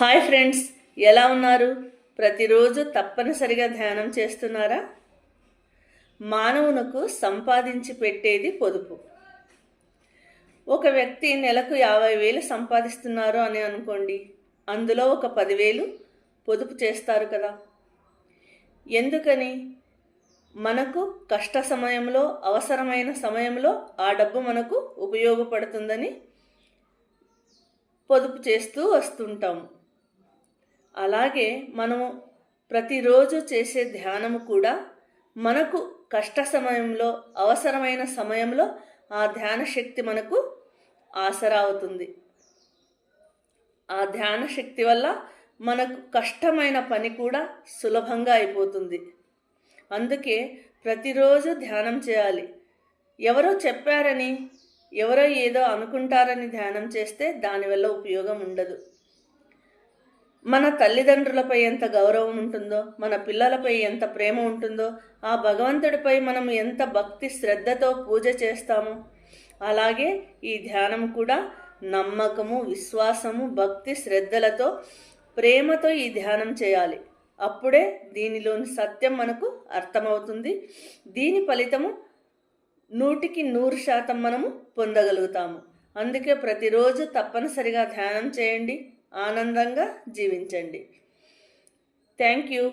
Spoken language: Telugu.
హాయ్ ఫ్రెండ్స్ ఎలా ఉన్నారు? ప్రతిరోజు తప్పనిసరిగా ధ్యానం చేస్తున్నారా? మానవునకు సంపాదించి పెట్టేది పొదుపు. ఒక వ్యక్తి నెలకు యాభై వేలు సంపాదిస్తున్నారు అని అనుకోండి అందులో ఒక పదివేలు పొదుపు చేస్తారు కదా. ఎందుకని? మనకు కష్ట సమయంలో అవసరమైన సమయంలో ఆ డబ్బు మనకు ఉపయోగపడుతుందని పొదుపు చేస్తూ వస్తుంటాము. అలాగే మనము ప్రతిరోజు చేసే ధ్యానము కూడా మనకు కష్ట సమయంలో అవసరమైన సమయంలో ఆ ధ్యాన శక్తి మనకు ఆసరా అవుతుంది ఆ ధ్యాన శక్తి వల్ల మనకు కష్టమైన పని కూడా సులభంగా అయిపోతుంది. అందుకే ప్రతిరోజు ధ్యానం చేయాలి. ఎవరో చెప్పారని ఎవరో ఏదో అనుకుంటారని ధ్యానం చేస్తే దానివల్ల ఉపయోగం ఉండదు. మన తల్లిదండ్రులపై ఎంత గౌరవం ఉంటుందో మన పిల్లలపై ఎంత ప్రేమ ఉంటుందో ఆ భగవంతుడిపై మనం ఎంత భక్తి శ్రద్ధతో పూజ చేస్తామో అలాగే ఈ ధ్యానం కూడా నమ్మకము విశ్వాసము భక్తి శ్రద్ధలతో ప్రేమతో ఈ ధ్యానం చేయాలి. అప్పుడే దీనిలోని సత్యం మనకు అర్థమవుతుంది. దీని ఫలితము నూటికి నూరు శాతం మనము పొందగలుగుతాము. అందుకే ప్రతిరోజు తప్పనిసరిగా ధ్యానం చేయండి. ఆనందంగా జీవించండి. Thank you